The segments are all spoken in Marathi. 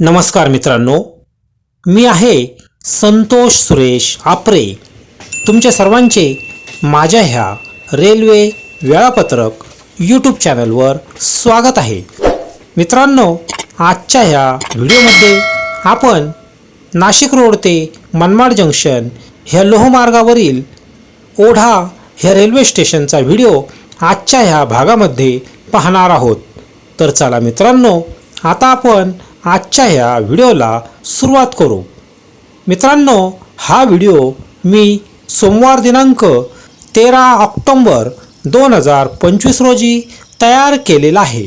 नमस्कार मित्रांनो मी आहे संतोष सुरेश आपरे. तुमच्या सर्वांचे माझ्या ह्या रेल्वे वेळापत्रक यूट्यूब चॅनलवर स्वागत आहे. मित्रांनो आजच्या ह्या व्हिडिओमध्ये आपण नाशिक रोड ते मनमाड जंक्शन ह्या लोहमार्गावरील ओढा ह्या रेल्वे स्टेशनचा व्हिडिओ आजच्या ह्या भागामध्ये पाहणार आहोत. तर चला मित्रांनो आता आपण आजच्या ह्या व्हिडिओला सुरुवात करू. मित्रांनो हा व्हिडिओ मी सोमवार दिनांक तेरा ऑक्टोंबर दोन हजार पंचवीस रोजी तयार केलेला आहे.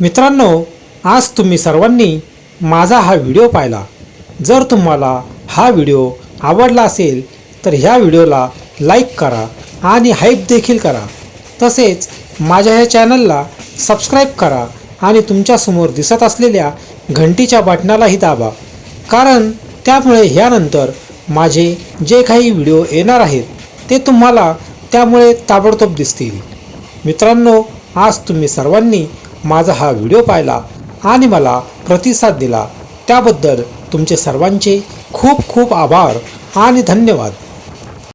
मित्रांनो आज तुम्ही सर्वांनी माझा हा व्हिडिओ पाहिला. जर तुम्हाला हा व्हिडिओ आवडला असेल तर ह्या व्हिडिओला लाईक करा आणि हाईप देखील करा. तसेच माझ्या ह्या चॅनलला सबस्क्राईब करा आणि तुमच्यासमोर दिसत असलेल्या घंटीच्या बटणालाही दाबा. कारण त्यामुळे ह्यानंतर माझे जे काही व्हिडिओ येणार आहेत ते तुम्हाला त्यामुळे ताबडतोब दिसतील. मित्रांनो आज तुम्ही सर्वांनी माझा हा व्हिडिओ पाहिला आणि मला प्रतिसाद दिला. त्याबद्दल तुमचे सर्वांचे खूप खूप आभार आणि धन्यवाद.